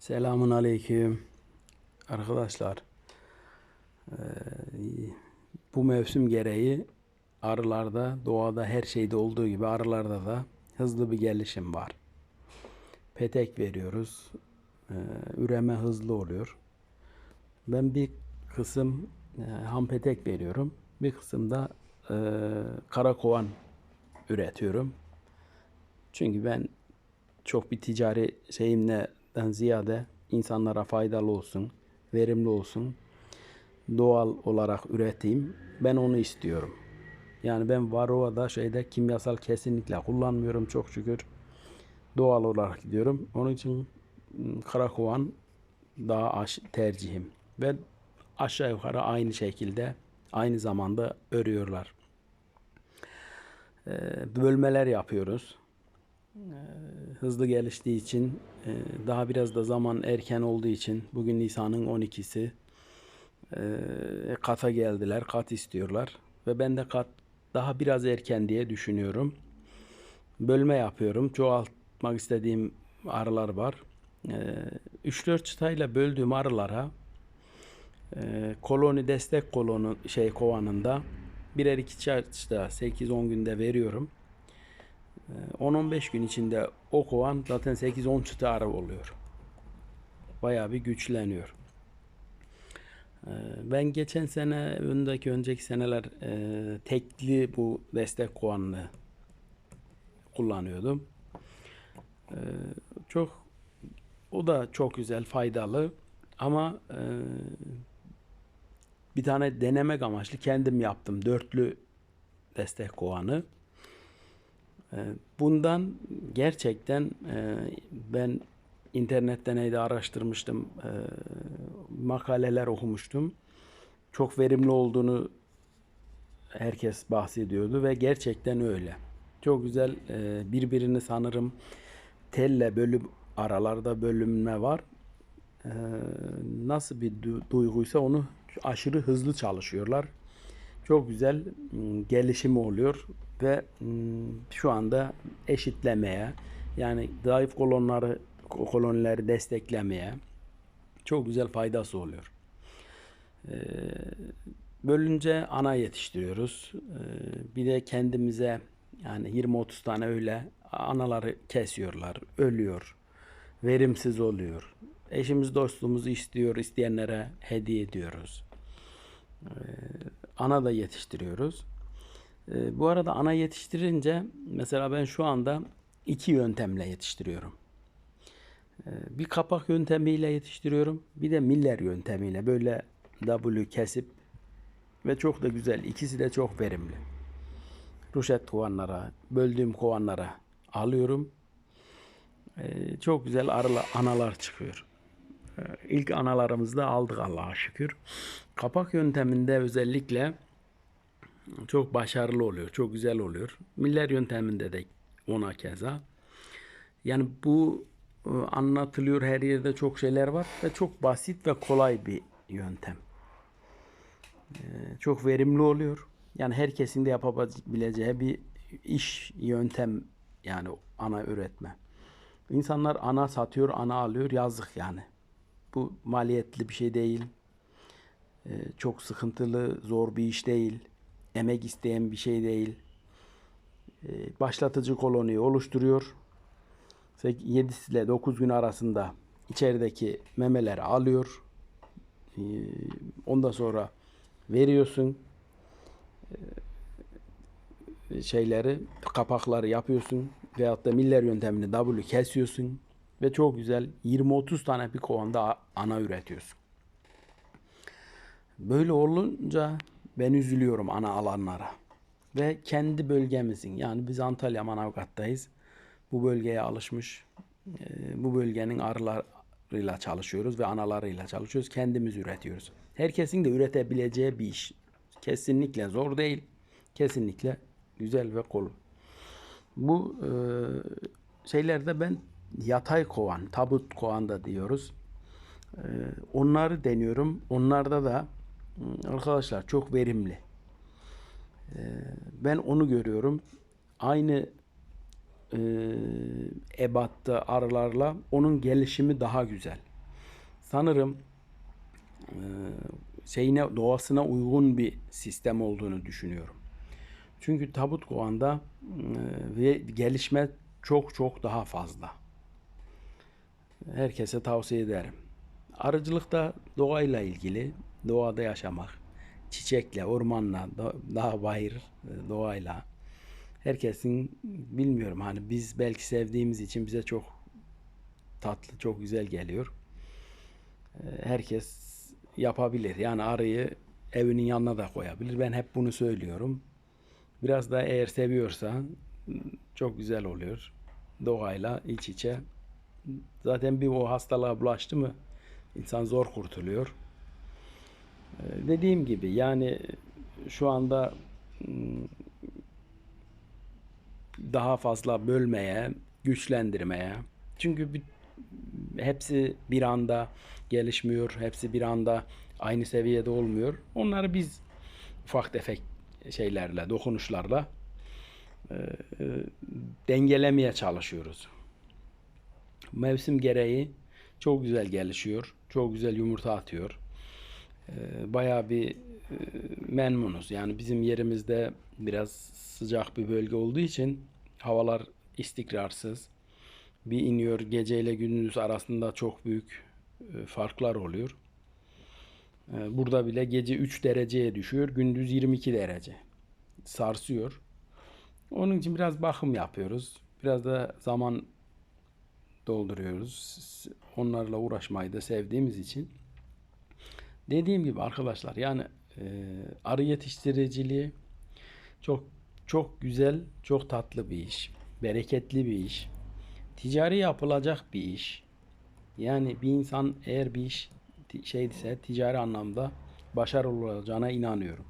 Selamun aleyküm. Arkadaşlar, eee, bu mevsim gereği arılarda, doğada her şeyde olduğu gibi arılarda da hızlı bir gelişim var. Petek veriyoruz. Eee, üreme hızlı oluyor. Ben bir kısım eee, ham petek veriyorum. Bir kısım da eee kara kovan üretiyorum. Çünkü ben çok bir ticari şeyimden ziyade insanlara faydalı olsun, verimli olsun, doğal olarak üreteyim. Ben onu istiyorum. Yani ben Varroa'da şeyde kimyasal kesinlikle kullanmıyorum çok şükür. Doğal olarak gidiyorum. Onun için m, Karakovan daha tercihim. Ve aşağı yukarı aynı şekilde aynı zamanda örüyorlar. Ee, bölmeler yapıyoruz hızlı geliştiği için e, daha biraz da zaman erken olduğu için bugün Nisan'ın 12'si e, kata geldiler. Kat istiyorlar. Ve ben de kat daha biraz erken diye düşünüyorum. Bölme yapıyorum. Çoğaltmak istediğim arılar var. E, 3-4 çıtayla böldüğüm arılara e, koloni destek kolonu şey kovanında birer iki çıta 8-10 günde veriyorum. 10-15 gün içinde o kovan zaten 8-10 çıtı arı oluyor. Bayağı bir güçleniyor. Ee, Ben geçen sene, öndeki önceki seneler e, tekli bu destek kovanını kullanıyordum. Ee, Çok o da çok güzel, faydalı ama e, bir tane denemek amaçlı kendim yaptım. Dörtlü destek kovanı. Ee, Bundan gerçekten e, ben internette neydi araştırmıştım, e, makaleler okumuştum. Çok verimli olduğunu herkes bahsediyordu ve gerçekten öyle. Çok güzel e, birbirini sanırım telle bölüp aralarda bölünme var. Nasıl bir du- duyguysa onu aşırı hızlı çalışıyorlar. Çok güzel gelişimi oluyor ve şu anda eşitlemeye yani zayıf kolonları kolonileri desteklemeye çok güzel faydası oluyor. Bölünce ana yetiştiriyoruz. Bir de kendimize yani 20-30 tane öyle anaları kesiyorlar, ölüyor, verimsiz oluyor. Eşimiz dostluğumuzu istiyor, isteyenlere hediye ediyoruz ana da yetiştiriyoruz. Ee, bu arada ana yetiştirince mesela ben şu anda iki yöntemle yetiştiriyorum. Ee, bir kapak yöntemiyle yetiştiriyorum. Bir de miller yöntemiyle böyle W kesip ve çok da güzel. İkisi de çok verimli. Ruşet kovanlara, böldüğüm kovanlara alıyorum. Ee, çok güzel arıla, analar çıkıyor. Ee, İlk analarımızı da aldık Allah'a şükür. Kapak yönteminde özellikle çok başarılı oluyor, çok güzel oluyor. Miller yönteminde de ona keza. Yani bu e, anlatılıyor her yerde çok şeyler var ve çok basit ve kolay bir yöntem. Ee, Çok verimli oluyor. Yani herkesin de yapabileceği bir iş yöntem yani ana üretme. İnsanlar ana satıyor, ana alıyor yazık yani. Bu maliyetli bir şey değil. Ee, çok sıkıntılı, zor bir iş değil. Emek isteyen bir şey değil. Ee, başlatıcı koloniyi oluşturuyor. 7 ile 9 gün arasında içerideki memeleri alıyor. Ee, ondan sonra veriyorsun. Ee, şeyleri, kapakları yapıyorsun. Veyahut da miller yöntemini W kesiyorsun. Ve çok güzel 20-30 tane bir kovanda ana üretiyorsun. Böyle olunca ben üzülüyorum ana alanlara. Ve kendi bölgemizin yani biz Antalya Manavgat'tayız. Bu bölgeye alışmış. e, Bu bölgenin arılarıyla çalışıyoruz ve analarıyla çalışıyoruz. Kendimiz üretiyoruz. Herkesin de üretebileceği bir iş. Kesinlikle zor değil. Kesinlikle güzel ve kolay. Bu e, şeylerde ben yatay kovan, tabut kovan da diyoruz. Ee, onları deniyorum. Onlarda da arkadaşlar çok verimli. Ee, ben onu görüyorum. Aynı e, ebatta arılarla onun gelişimi daha güzel. sanırım e, şeyine doğasına uygun bir sistem olduğunu düşünüyorum. Çünkü tabut kovanda e, gelişme çok çok daha fazla. Herkese tavsiye ederim. Arıcılıkta doğayla ilgili, doğada yaşamak, çiçekle, ormanla, da- dağ, bayır, e, doğayla. Herkesin bilmiyorum hani biz belki sevdiğimiz için bize çok tatlı, çok güzel geliyor. E, Herkes yapabilir. Yani arıyı evinin yanına da koyabilir. Ben hep bunu söylüyorum. Biraz da eğer seviyorsan çok güzel oluyor. Doğayla iç içe. Zaten bir o hastalığa bulaştı mı insan zor kurtuluyor. Dediğim gibi yani şu anda mm, daha fazla bölmeye, güçlendirmeye. Çünkü hepsi bir anda gelişmiyor. Hepsi bir anda aynı seviyede olmuyor. Onları biz ufak tefek şeylerle, dokunuşlarla e, e, dengelemeye çalışıyoruz. Mevsim gereği çok güzel gelişiyor. Çok güzel yumurta atıyor. E, bayağı bir e, memnunuz. Yani bizim yerimizde biraz sıcak bir bölge olduğu için havalar istikrarsız. Bir iniyor geceyle gündüz arasında çok büyük e, farklar oluyor. E, Burada bile gece 3 dereceye düşüyor, gündüz 22 derece. Sarsıyor. Onun için biraz bakım yapıyoruz. Biraz da zaman dolduruyoruz. Onlarla uğraşmayı da sevdiğimiz için. Dediğim gibi arkadaşlar yani e, arı yetiştiriciliği çok çok güzel, çok tatlı bir iş. Bereketli bir iş. Ticari yapılacak bir iş. Yani bir insan eğer bir iş ti- şeyse ticari anlamda başarılı olacağına inanıyorum.